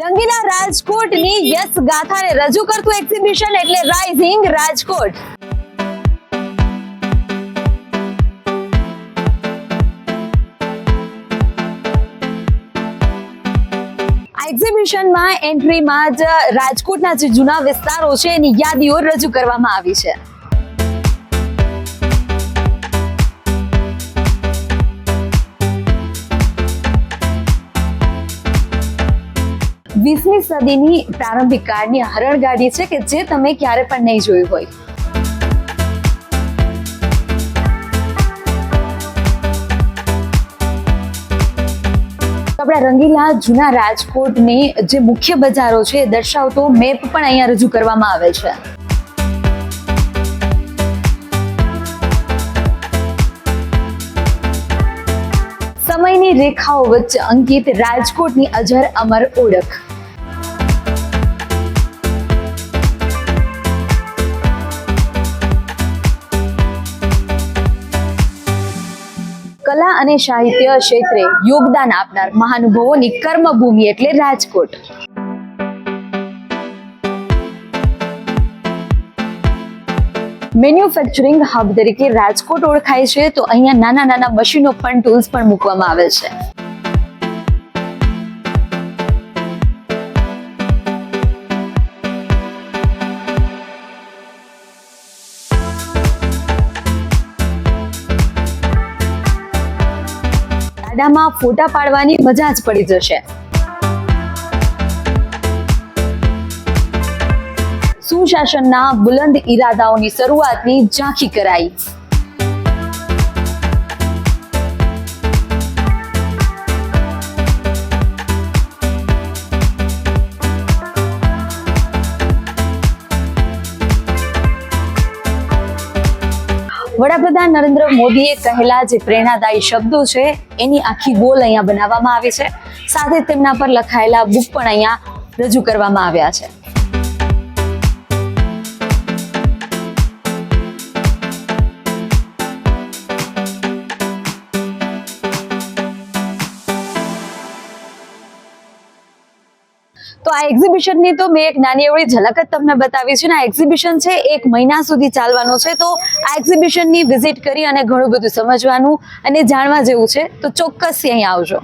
રંગીલા રાજકોટની યશ ગાથાને રજૂ કરતું એક્ઝિબિશન એટલે રાઇઝિંગ રાજકોટ. એક્ઝિબિશનમાં એન્ટ્રીમાં જ રાજકોટના જે જૂના વિસ્તારો છે એની યાદીઓ રજૂ કરવામાં આવી છે. વીસમી સદીની પ્રારંભિક કાળની હરણગાડી છે કે જે તમે ક્યારે પણ નહીં જોયું હોય. આપણા રંગીલા જૂના રાજકોટની જે મુખ્ય બજારો છે દર્શાવતો મેપ પણ અહીંયા રજૂ કરવામાં આવે છે. સમયની રેખાઓ વચ્ચે અંકિત રાજકોટની અજર અમર ઓળખ. કલા અને સાહિત્ય ક્ષેત્રે યોગદાન આપનાર મહાનુભાવોની કર્મભૂમિ એટલે રાજકોટ. મેન્યુફેક્ચરિંગ હબ તરીકે રાજકોટ ઓળખાય છે, તો અહીંયા નાના નાના મશીનો પણ ટૂલ્સ પણ મૂકવામાં આવે છે. ગાડામાં ફોટા પાડવાની મજા જ પડી જશે. સુશાસનના બુલંદ ઈરાદાઓની શરૂઆતની ઝાંખી કરાઈ. વડાપ્રધાન નરેન્દ્ર મોદીએ કહેલા જે પ્રેરણાદાયી શબ્દો છે, એની આખી બોલ અહીંયા બનાવવામાં આવી છે. સાથે તેમના પર લખાયેલા બુક પણ અહીંયા રજૂ કરવામાં આવ્યા છે. તો આ એક્ઝિબિશનની તો મેં એક નાની એવડી ઝલક જ તમને બતાવી છે ને આ એક્ઝિબિશન છે એક મહિના સુધી ચાલવાનું છે. તો આ એક્ઝિબિશનની વિઝિટ કરી અને ઘણું બધું સમજવાનું અને જાણવા જેવું છે. તો ચોક્કસથી અહીં આવજો.